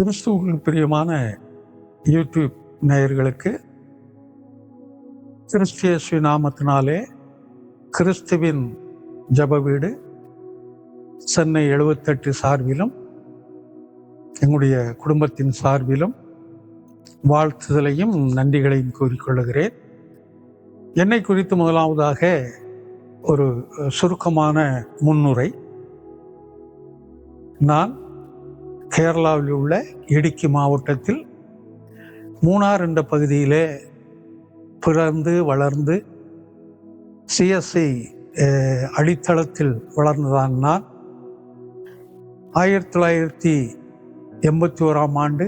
கிறிஸ்துவுக்கு பிரியமான யூடியூப் நேயர்களுக்கு கிறிஸ்தியஸ்வி நாமத்தினாலே கிறிஸ்துவின் ஜப வீடு சென்னை எழுபத்தெட்டு சார்பிலும் எங்களுடைய குடும்பத்தின் சார்பிலும் வாழ்த்துதலையும் நன்றிகளையும் கூறிக்கொள்கிறேன் என்னை குறித்து முதலாவதாக ஒரு சுருக்கமான முன்னுரை. நான் கேரளாவில் உள்ள இடுக்கி மாவட்டத்தில் மூணார் என்ற பகுதியிலே பிறந்து வளர்ந்து சிஎஸ்ஐ அடித்தளத்தில் வளர்ந்ததான் நான் ஆயிரத்தி தொள்ளாயிரத்தி எண்பத்தி ஓராம் ஆண்டு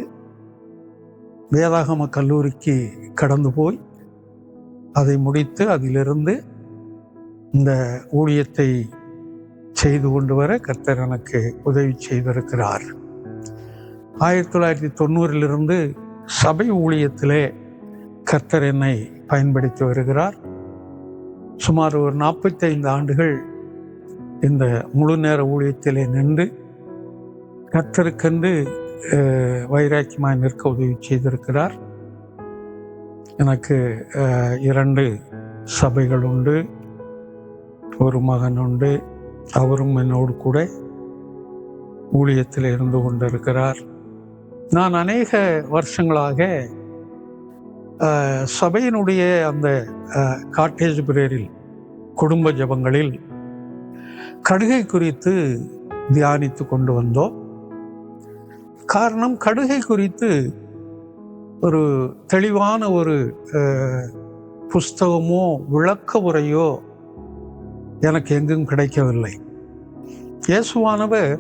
வேதாகம கல்லூரிக்கு கடந்து போய் அதை முடித்து அதிலிருந்து இந்த ஊழியத்தை செய்து கொண்டு வர கர்த்தர் எனக்கு உதவி செய்திருக்கிறார். ஆயிரத்தி தொள்ளாயிரத்தி தொண்ணூறிலிருந்து சபை ஊழியத்திலே கர்த்தர் என்னை பயன்படுத்தி வருகிறார். சுமார் ஒரு நாற்பத்தைந்து ஆண்டுகள் இந்த முழு நேர ஊழியத்திலே நின்று கர்த்தருக்கென்று வைராக்கியமாய் நிற்க உதவி செய்திருக்கிறார். எனக்கு இரண்டு சபைகள் உண்டு. ஒரு மகன் உண்டு. அவரும் என்னோடு கூட ஊழியத்தில் இருந்து கொண்டிருக்கிறார். நான் அநேக வருஷங்களாக சபையினுடைய அந்த காட்டேஜ் பிரேரில் குடும்ப ஜபங்களில் கடுகை குறித்து தியானித்து கொண்டு வந்தோம். காரணம் கடுகை குறித்து ஒரு தெளிவான ஒரு புஸ்தகமோ விளக்க உரையோ எனக்கு எங்கும் கிடைக்கவில்லை. இயேசுவானவர்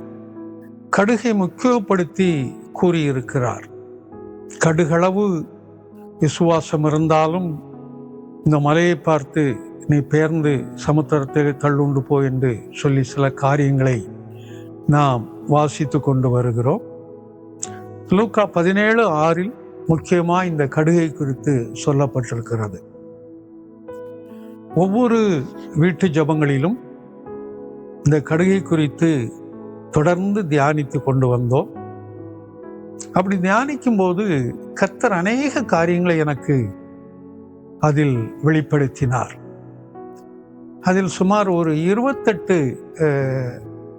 கடுகை முக்கியப்படுத்தி கூறியிருக்கிறார். கடுகளவு விசுவாசம் இருந்தாலும் இந்த மலையை பார்த்து நீ பெயர்ந்து சமுத்திரத்தில் தள்ளுண்டு போ என்று சொல்லி சில காரியங்களை நாம் வாசித்து கொண்டு வருகிறோம். லூக்கா பதினேழு ஆறில் முக்கியமாக இந்த கடுகை குறித்து சொல்லப்பட்டிருக்கிறது. ஒவ்வொரு வீட்டு ஜபங்களிலும் இந்த கடுகை குறித்து தொடர்ந்து தியானித்து கொண்டு வந்தோம். அப்படி தியானிக்கும் போது கத்தர் அநேக காரியங்களை எனக்கு அதில் வெளிப்படுத்தினார். அதில் சுமார் ஒரு இருபத்தெட்டு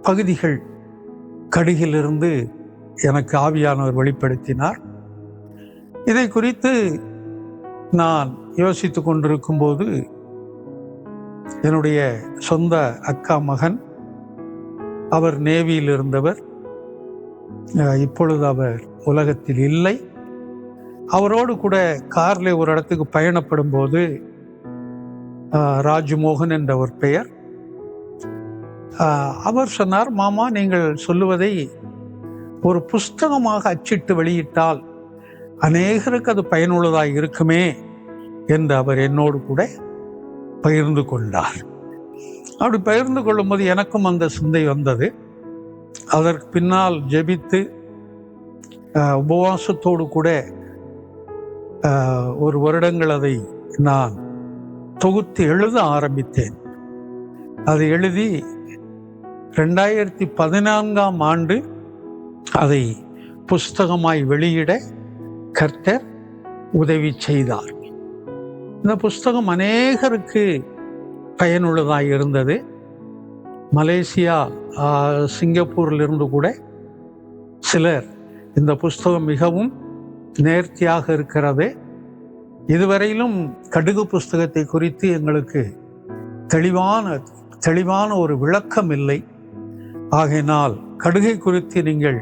பகுதிகள் கடுகிலிருந்து எனக்கு ஆவியானவர் வெளிப்படுத்தினார். இதை குறித்து நான் யோசித்து கொண்டிருக்கும் போது என்னுடைய சொந்த அக்கா மகன் அவர் நேவியில் இருந்தவர் இப்பொழுது அவர் உலகத்தில் இல்லை. அவரோடு கூட காரில் ஒரு இடத்துக்கு பயணப்படும் போது ராஜ்மோகன் என்ற ஒரு பெயர். அவர் சொன்னார் மாமா நீங்கள் சொல்லுவதை ஒரு புஸ்தகமாக அச்சிட்டு வெளியிட்டால் அநேகருக்கு அது பயனுள்ளதாக இருக்குமே என்று அவர் என்னோடு கூட பகிர்ந்து கொண்டார். அப்படி பகிர்ந்து கொள்ளும்போது எனக்கும் அந்த சிந்தை வந்தது. அதற்கு பின்னால் ஜெபித்து உபவாசத்தோடு கூட ஒரு வருடங்கள் அதை நான் தொகுத்து எழுத ஆரம்பித்தேன். அதை எழுதி ரெண்டாயிரத்தி பதினான்காம் ஆண்டு அதை புஸ்தகமாய் வெளியிட கர்த்தர் உதவி செய்தார். இந்த புஸ்தகம் அநேகருக்கு பயனுள்ளதாக இருந்தது. மலேசியா சிங்கப்பூரிலிருந்து கூட சிலர் இந்த புஸ்தகம் மிகவும் நேர்த்தியாக இருக்கிறது. இதுவரையிலும் கடுகு புஸ்தகத்தை குறித்து எங்களுக்கு தெளிவான தெளிவான ஒரு விளக்கம் இல்லை. ஆகையினால் கடுகை குறித்து நீங்கள்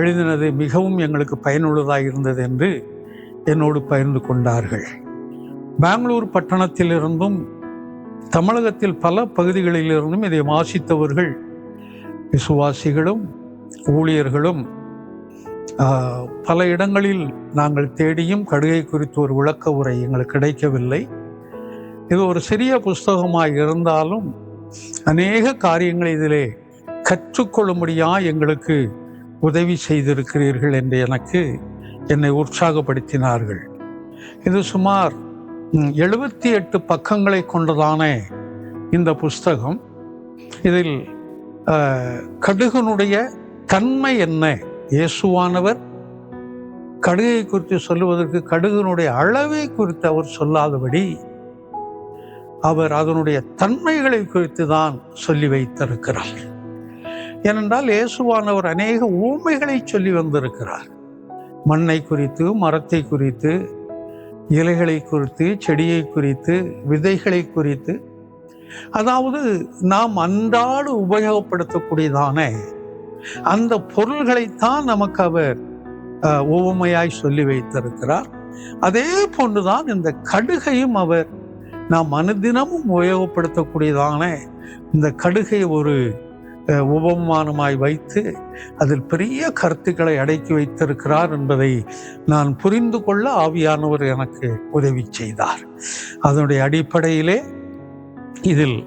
எழுதினது மிகவும் எங்களுக்கு பயனுள்ளதாக இருந்தது என்று என்னோடு பகிர்ந்து கொண்டார்கள். பெங்களூர் பட்டணத்திலிருந்தும் தமிழகத்தில் பல பகுதிகளிலிருந்தும் இதை வாசித்தவர்கள் விசுவாசிகளும் ஊழியர்களும் பல இடங்களில் நாங்கள் தேடியும் கடுகை குறித்து ஒரு விளக்க உரை எங்களுக்கு கிடைக்கவில்லை. இது ஒரு சிறிய புஸ்தகமாக இருந்தாலும் அநேக காரியங்களை இதிலே கற்றுக்கொள்ளும்படியா எங்களுக்கு உதவி செய்திருக்கிறீர்கள் என்று எனக்கு என்னை உற்சாகப்படுத்தினார்கள். இது சுமார் எழுபத்தி எட்டு பக்கங்களை கொண்டதான இந்த புஸ்தகம். இதில் கடுகனுடைய தன்மை என்ன? இயேசுவானவர் கடுகை குறித்து சொல்லுவதற்கு கடுகனுடைய அளவை குறித்து அவர் சொல்லாதபடி அவர் அதனுடைய தன்மைகளை குறித்து தான் சொல்லி வைத்திருக்கிறார். ஏனென்றால் இயேசுவானவர் அநேக ஊமைகளை சொல்லி வந்திருக்கிறார். மண்ணை குறித்து மரத்தை குறித்து இலைகளை குறித்து செடியை குறித்து விதைகளை குறித்து. அதாவது நாம் அன்றாடு உபயோகப்படுத்தக்கூடியதான அந்த பொருள்களைத்தான் நமக்கு அவர் உவமையாய் சொல்லி வைத்திருக்கிறார். அதே போன்றுதான் இந்த கடுகையும் அவர் நாம் அனுதினமும் உபயோகப்படுத்தக்கூடியதான இந்த கடுகை ஒரு உபமானமாய் வைத்து அதில் பெரிய கருத்துக்களை அடக்கி வைத்திருக்கிறார் என்பதை நான் புரிந்து கொள்ள ஆவியானவர் எனக்கு உதவி செய்தார். அதனுடைய அடிப்படையிலே இதில்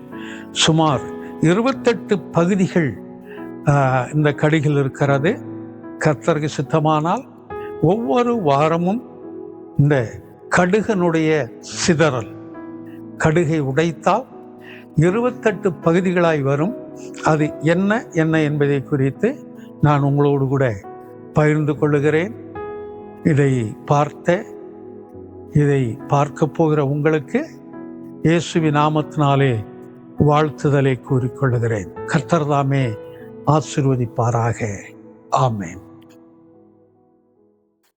சுமார் இருபத்தெட்டு பகுதிகள் இந்த கடிகள் இருக்கிறது. கர்த்தருக்கு சித்தமானால் ஒவ்வொரு வாரமும் இந்த கடுகனுடைய சிதறல் கடுகை உடைத்தால் இருபத்தெட்டு பகுதிகளாய் வரும். அது என்ன என்ன என்பதை குறித்து நான் உங்களோடு கூட பகிர்ந்து கொள்ளுகிறேன். இதை பார்த்த இதை பார்க்க போகிற உங்களுக்கு இயேசுவி நாமத்தினாலே வாழ்த்துதலை கூறிக்கொள்ளுகிறேன் கர்த்தர் தாமே ஆசிர்வதிப்பாராக. ஆமேன்.